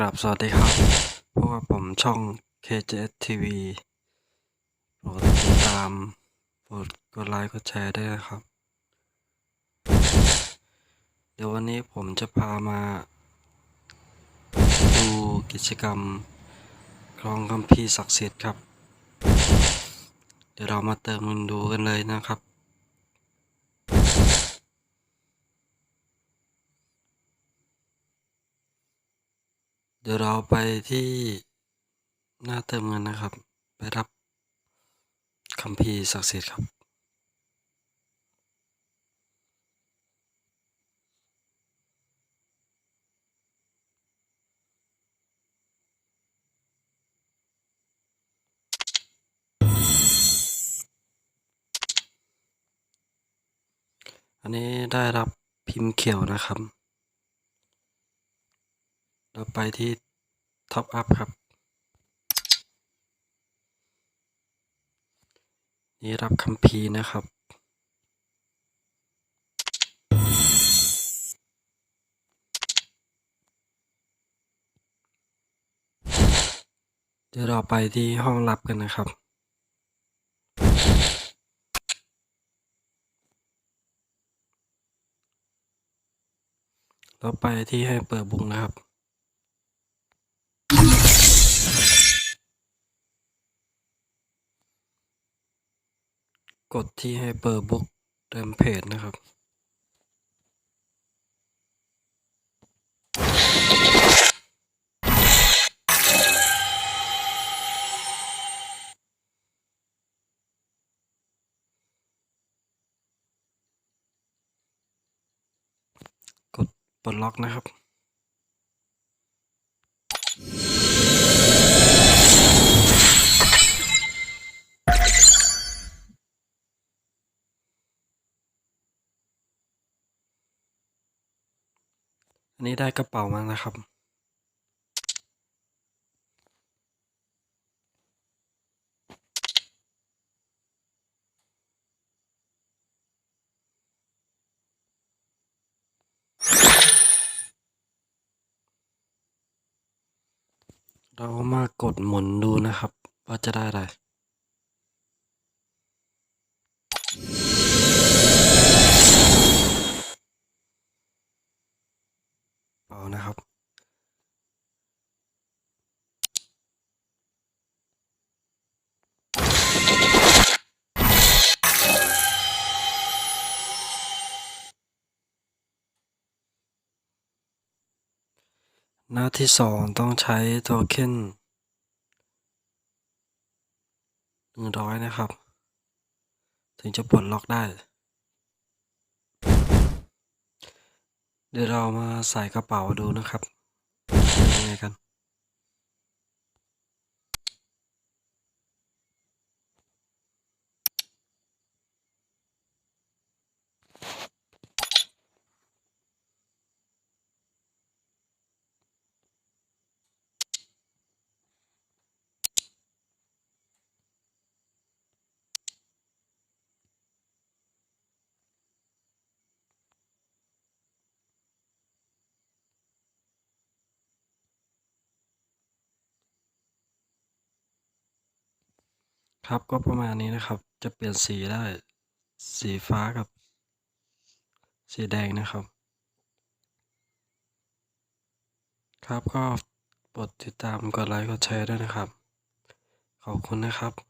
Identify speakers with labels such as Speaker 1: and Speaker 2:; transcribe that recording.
Speaker 1: กราบสวัสดีครับพวกบผมช่อง KJS TV โปรดติดตามโปรดกดไลค์กดแชร์ด้วยนะครับ เดี๋ยววันนี้ผมจะพามาดูกิจกรรมครองคัมภีศักดิ์สิทธิ์ครับ เดี๋ยวเรามาเติมเงินดูกันเลยนะครับ ดี๋ยวเราไปที่หน้าเติมเงินนะครับ ไปรับคัมภีศักดิ์สิทธิ์ครับ อันนี้ได้รับพิมพ์เขียวนะครับ เราไปที่ท็อปอัพครับ นี่รับคัมภีร์นะครับ เดี๋ยวเราไปที่ห้องรับกันนะครับเราไปที่ให้เปิดบุกนะครับ กดที่ให้เปิดบุ๊กเติมเพจนะครับ กดปลดล็อกนะครับ อันนี้ได้กระเป๋ามานะครับ เรามากดหมุนดูนะครับ ว่าจะได้อะไร นะครับ หน้าที่สองต้องใช้โทเค็นหนึ่งร้อยนะครับ ถึงจะปลดล็อกได้ เดี๋ยวเรามาใส่กระเป๋าดูนะครับเป็นยังไงกัน ครับก็ประมาณนี้นะครับ จะเปลี่ยนสีได้ สีฟ้ากับ สีแดงนะครับ ครับก็กดติดตามกดไลค์กดแชร์ด้วยนะครับ ขอบคุณนะครับ